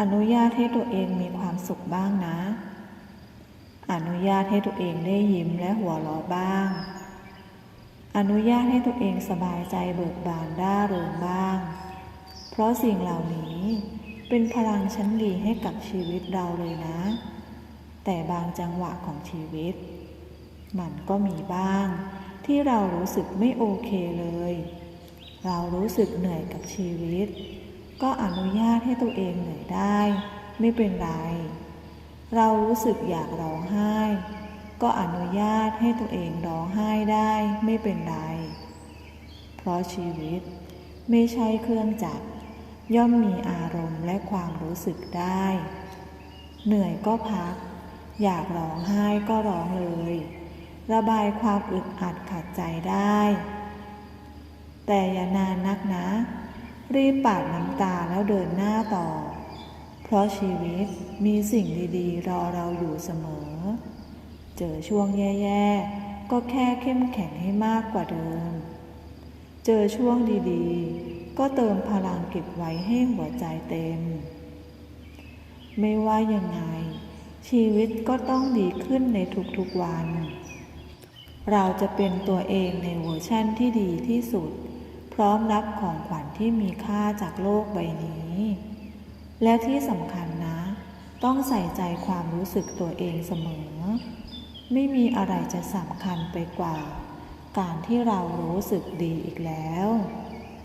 อนุญาตให้ตัวเองมีความสุขบ้างนะ อนุญาตให้ตัวเองได้ยิ้มและหัวเราะบ้าง อนุญาตให้ตัวเองสบายใจเบิกบานร่าเริงบ้าง เพราะสิ่งเหล่านี้เป็นพลังชั้นดีให้กับชีวิตเราเลยนะ แต่บางจังหวะของชีวิต มันก็มีบ้าง ที่เรารู้สึกไม่โอเคเลย เรารู้สึกเหนื่อยกับชีวิต ก็อนุญาตให้ตัวเองเหนื่อยได้ ไม่เป็นไร เรารู้สึกอยากร้องไห้ ก็อนุญาตให้ตัวเองร้องไห้ได้ไม่เป็นไร เพราะชีวิตไม่ใช่เครื่องจักรย่อมมีอารมณ์และความรู้สึกได้ เหนื่อยก็พัก อยากร้องไห้ก็ร้องเลย ระบายความอึดอัดขัดใจได้ แต่อย่านานนักนะ รีบปาดน้ำ ตาแล้วเดินหน้าต่อ เพราะชีวิตมีสิ่งดีๆ รอเราอยู่เสมอ เจอช่วงแย่ๆ ก็แค่เข้มแข็งให้มากกว่าเดิม เจอช่วงดีๆ ก็เติมพลังเก็บไว้ให้หัวใจเต็ม ไม่ว่ายังไง ชีวิตก็ต้องดีขึ้นในทุกๆวัน เราจะเป็นตัวเองในเวอร์ชั่นที่ดีที่สุด พร้อมรับของขวัญที่มีค่าจากโลกใบนี้ และที่สำคัญนะ ต้องใส่ใจความรู้สึกตัวเองเสมอ ไม่มีอะไรจะสำคัญไปกว่า การที่เรารู้สึกดีอีกแล้ว